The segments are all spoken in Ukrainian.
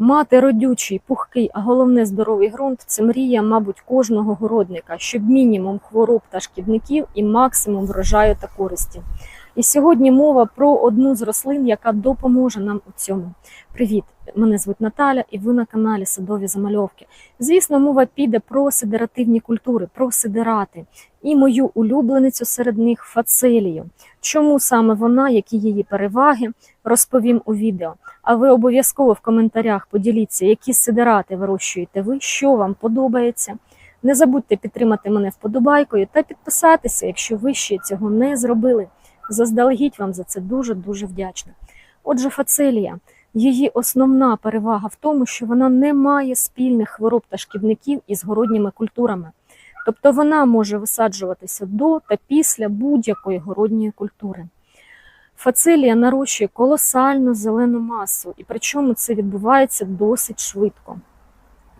Мати родючий, пухкий, а головне здоровий ґрунт це мрія, мабуть, кожного городника, щоб мінімум хвороб та шкідників і максимум врожаю та користі. І сьогодні мова про одну з рослин, яка допоможе нам у цьому. Привіт! Мене звуть Наталя, і ви на каналі Садові Замальовки. Звісно, мова піде про сидеративні культури, про сидерати і мою улюбленицю серед них фацелію. Чому саме вона, які її переваги, розповім у відео. А ви обов'язково в коментарях поділіться, які сидерати вирощуєте ви, що вам подобається. Не забудьте підтримати мене вподобайкою та підписатися, якщо ви ще цього не зробили. Заздалегідь вам за це дуже-дуже вдячна. Отже, фацелія. Її основна перевага в тому, що вона не має спільних хвороб та шкідників із городніми культурами. Тобто вона може висаджуватися до та після будь-якої городньої культури. Фацелія нарощує колосальну зелену масу, і причому це відбувається досить швидко.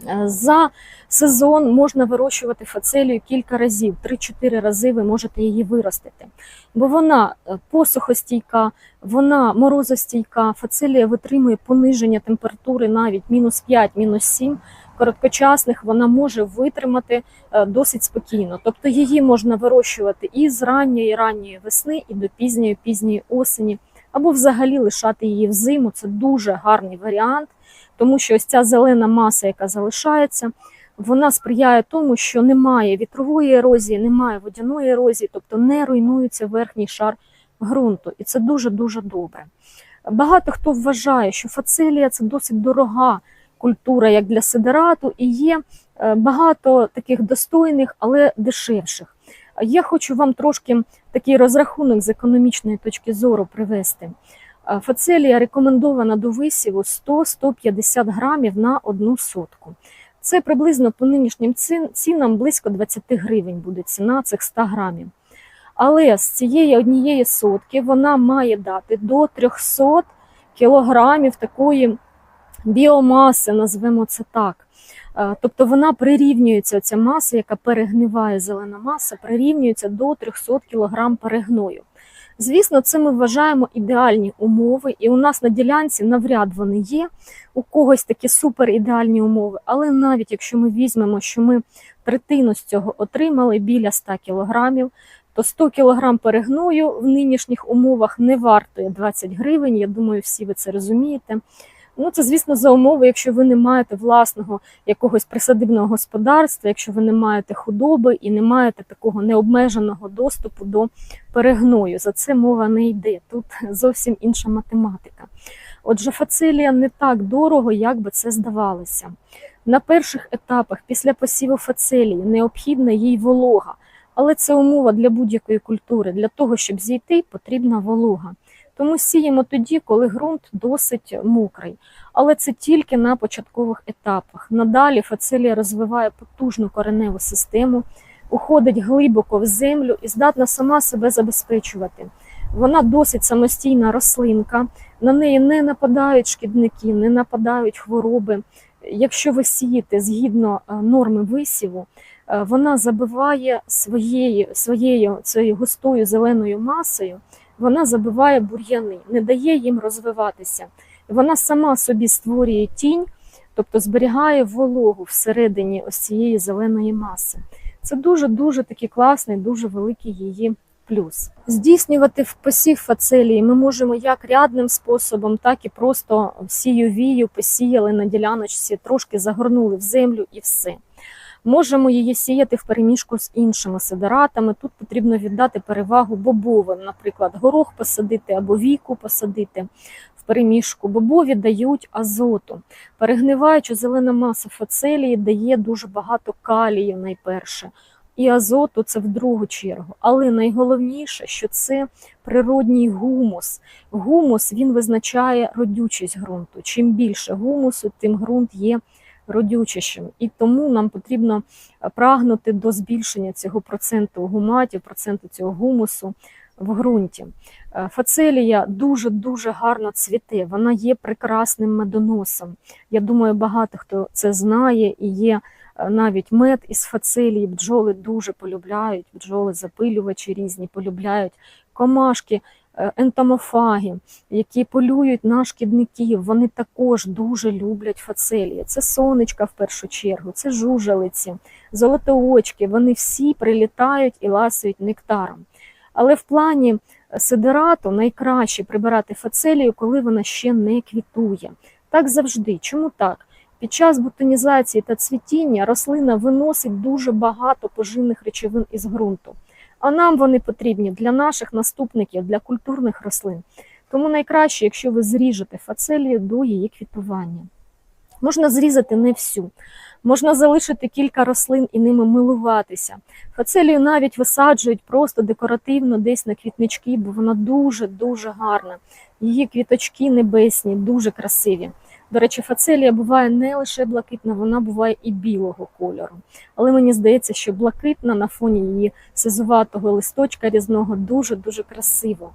Е, За сезон можна вирощувати фацелію кілька разів, 3-4 рази ви можете її виростити. Бо вона е, посухостійка, вона морозостійка, фацелія витримує пониження температури навіть мінус 5, мінус 7. Короткочасних вона може витримати е, досить спокійно. Тобто її можна вирощувати і з ранньої ранньої весни, і до пізньої пізньої осені, або взагалі лишати її взиму. Це дуже гарний варіант тому що ось ця зелена маса, яка залишається, вона сприяє тому, що немає вітрової ерозії, немає водяної ерозії, тобто не руйнується верхній шар ґрунту. І це дуже-дуже добре. Багато хто вважає, що фацелія це досить дорога культура, як для сидерату, і є е, багато таких достойних, але дешевших. Я хочу вам трошки такий розрахунок з економічної точки зору привести. Е, Фацелія рекомендована до висіву 100-150 грамів на одну сотку. Це приблизно по нинішнім цінам близько 20 гривень буде ціна цих 100 грамів. Але з цієї однієї сотки вона має дати до 300 кілограмів такої біомаси, назвемо це так. Е, Тобто вона прирівнюється, ця маса, яка перегниває зелена маса, прирівнюється до 300 кг перегною. Звісно, це ми вважаємо ідеальні умови, і у нас на ділянці навряд вони є. У когось такі супер ідеальні умови. Але навіть якщо ми візьмемо, що ми третину з цього отримали біля 100 кілограмів, то 100 кілограм перегною в нинішніх умовах не вартує 20 гривень. Я думаю, всі ви це розумієте. Ну, це, звісно, за умови, якщо ви не маєте власного якогось присадибного господарства, якщо ви не маєте худоби і не маєте такого необмеженого доступу до перегною. За це мова не йде. Тут зовсім інша математика. Отже, фацелія не так дорого, як би це здавалося. На перших етапах після посіву фацелії необхідна їй волога, але це умова для будь-якої культури. Для того, щоб зійти, потрібна волога. Тому сіємо тоді, коли ґрунт досить мокрий. Але це тільки на початкових етапах. Надалі фацелія розвиває потужну кореневу систему, уходить глибоко в землю і здатна сама себе забезпечувати. Вона досить самостійна рослинка, на неї не нападають шкідники, не нападають хвороби. Якщо ви сієте згідно е, норми висіву, е, вона забиває своєю, своєю цією густою зеленою масою, вона забиває бур'яни, не дає їм розвиватися. Вона сама собі створює тінь, тобто зберігає вологу всередині ось цієї зеленої маси. Це дуже-дуже такий класний, дуже великий її плюс. Здійснювати посів фацелії ми можемо як рядним способом, так і просто сію-вію, посіяли на діляночці, трошки загорнули в землю і все. Можемо її сіяти в переміжку з іншими сидератами. Тут потрібно віддати перевагу бобовим, наприклад, горох посадити або віку посадити в переміжку. Бобові дають азоту. Перегниваюча зелена маса фацелії дає дуже багато калію найперше. І азоту це в другу чергу. Але найголовніше, що це природній гумус. Гумус він визначає родючість ґрунту. Чим більше гумусу, тим ґрунт є родючішим. І тому нам потрібно е, прагнути до збільшення цього проценту гуматів, проценту цього гумусу в ґрунті. Е, Фацелія дуже-дуже гарно цвіте, вона є прекрасним медоносом. Я думаю, багато хто це знає і є е, навіть мед із фацелії. Бджоли дуже полюбляють, бджоли запилювачі різні полюбляють комашки. Е, ентомофаги, які полюють на шкідників, вони також дуже люблять фацелії. Це сонечка в першу чергу, це жужелиці, золотоочки, вони всі прилітають і ласують нектаром. Але в плані сидерату найкраще прибирати фацелію, коли вона ще не квітує. Так завжди. Чому так? Під час бутонізації та цвітіння рослина виносить дуже багато поживних речовин із ґрунту. А нам вони потрібні для наших наступників, для культурних рослин. Тому найкраще, якщо ви зріжете фацелію до її квітування. Можна зрізати не всю. Можна залишити кілька рослин і ними милуватися. Фацелію навіть висаджують просто декоративно десь на квітнички, бо вона дуже-дуже гарна. Її квіточки небесні, дуже красиві. До речі, фацелія буває не лише блакитна, вона буває і білого кольору. Але мені здається, що блакитна на фоні її сизуватого листочка різного дуже-дуже красиво.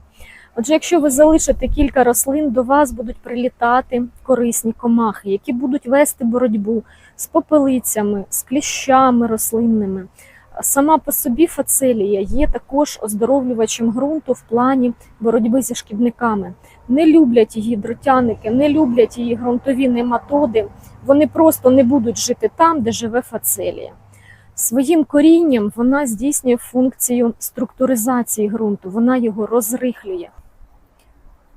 Отже, якщо ви залишите кілька рослин, до вас будуть прилітати корисні комахи, які будуть вести боротьбу з попелицями, з кліщами рослинними. Сама по собі фацелія є також оздоровлювачем ґрунту в плані боротьби зі шкідниками. Не люблять її дротяники, не люблять її ґрунтові нематоди. Вони просто не будуть жити там, де живе фацелія. Своїм корінням вона здійснює функцію структуризації ґрунту, вона його розрихлює.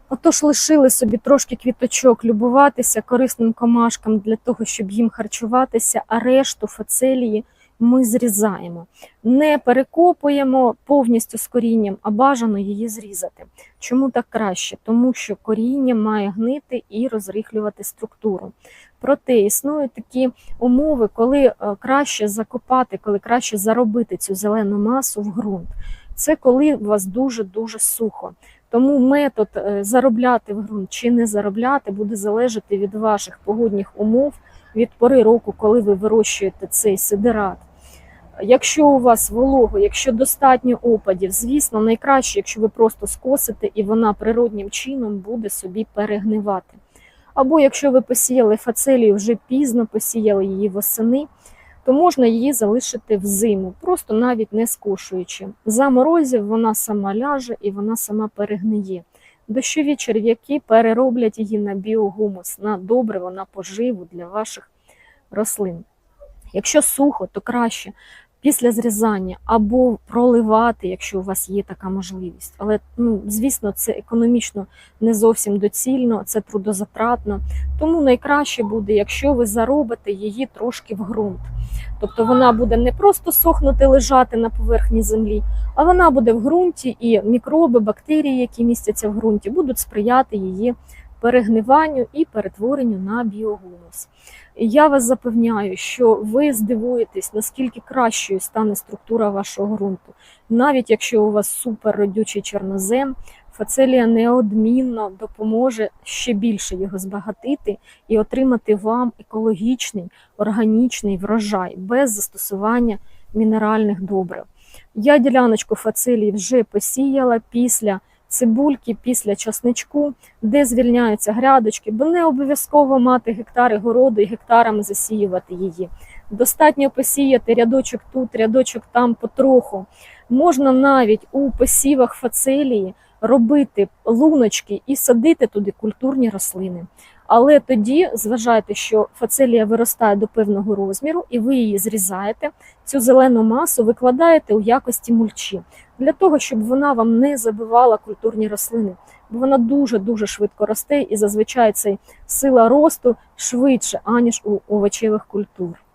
Отож лишили собі трошки квіточок любуватися корисним комашкам для того, щоб їм харчуватися, а решту фацелії ми зрізаємо. Не перекопуємо повністю з корінням, а бажано її зрізати. Чому так краще? Тому що коріння має гнити і розрихлювати структуру. Проте існують такі умови, коли е, краще закопати, коли краще заробити цю зелену масу в ґрунт. Це коли у вас дуже-дуже сухо. Тому метод е, заробляти в ґрунт чи не заробляти буде залежати від ваших погодних умов, від пори року, коли ви вирощуєте цей сидерат. Якщо у вас волого, якщо достатньо опадів, звісно, найкраще, якщо ви просто скосите і вона природнім чином буде собі перегнивати. Або якщо ви посіяли фацелію вже пізно, посіяли її восени, то можна її залишити взиму, просто навіть не скошуючи. За морозів вона сама ляже і вона сама перегниє. Дощові черв'яки перероблять її на біогумус, на добриво, на поживу для ваших рослин. Якщо сухо, то краще після зрізання або проливати, якщо у вас є така можливість. Але, ну, звісно, це економічно не зовсім доцільно, це трудозатратно. Тому найкраще буде, якщо ви заробите її трошки в ґрунт. Тобто вона буде не просто сохнути, лежати на поверхні землі, а вона буде в ґрунті, і мікроби, бактерії, які містяться в ґрунті, будуть сприяти її перегниванню і перетворенню на біогумус. Я вас запевняю, що ви здивуєтесь, наскільки кращою стане структура вашого ґрунту. Навіть якщо у вас супер родючий чорнозем, фацелія неодмінно допоможе ще більше його збагатити і отримати вам екологічний, органічний врожай без застосування мінеральних добрив. Я діляночку фацелії вже посіяла після цибульки, після часничку, де звільняються грядочки, бо не обов'язково мати гектари городу і гектарами засіювати її. Достатньо посіяти рядочок тут, рядочок там потроху. Можна навіть у посівах фацелії робити луночки і садити туди культурні рослини. Але тоді зважайте, що фацелія виростає до певного розміру, і ви її зрізаєте, цю зелену масу викладаєте у якості мульчі для того, щоб вона вам не забивала культурні рослини, бо вона дуже-дуже швидко росте і зазвичай цей сила росту швидше, аніж у овочевих культур.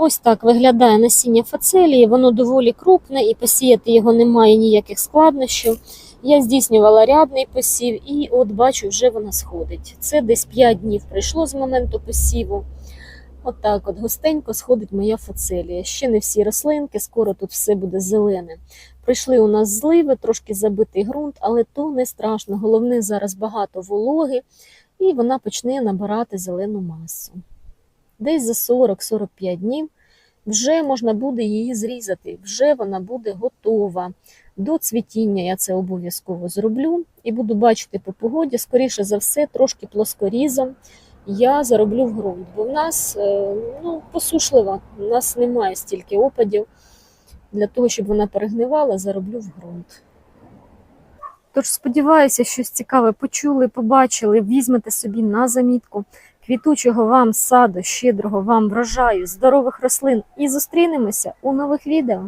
Ось так виглядає насіння фацелії, воно доволі крупне і посіяти його немає ніяких складнощів. Я здійснювала рядний посів, і от бачу, вже вона сходить. Це десь 5 днів пройшло з моменту посіву. Отак от, от густенько сходить моя фацелія. Ще не всі рослинки, скоро тут все буде зелене. Прийшли у нас зливи, трошки забитий ґрунт, але то не страшно. Головне, зараз багато вологи, і вона почне набирати зелену масу. Десь за 40-45 днів вже можна буде її зрізати, вже вона буде готова. До цвітіння я це обов'язково зроблю і буду бачити по погоді, скоріше за все, трошки плоскорізом я зароблю в ґрунт, бо в нас е, ну, посушлива, у нас немає стільки опадів. Для того, щоб вона перегнивала, зароблю в ґрунт. Тож сподіваюся, щось цікаве почули, побачили, візьмете собі на замітку. Квітучого вам саду, щедрого вам врожаю, здорових рослин і зустрінемося у нових відео.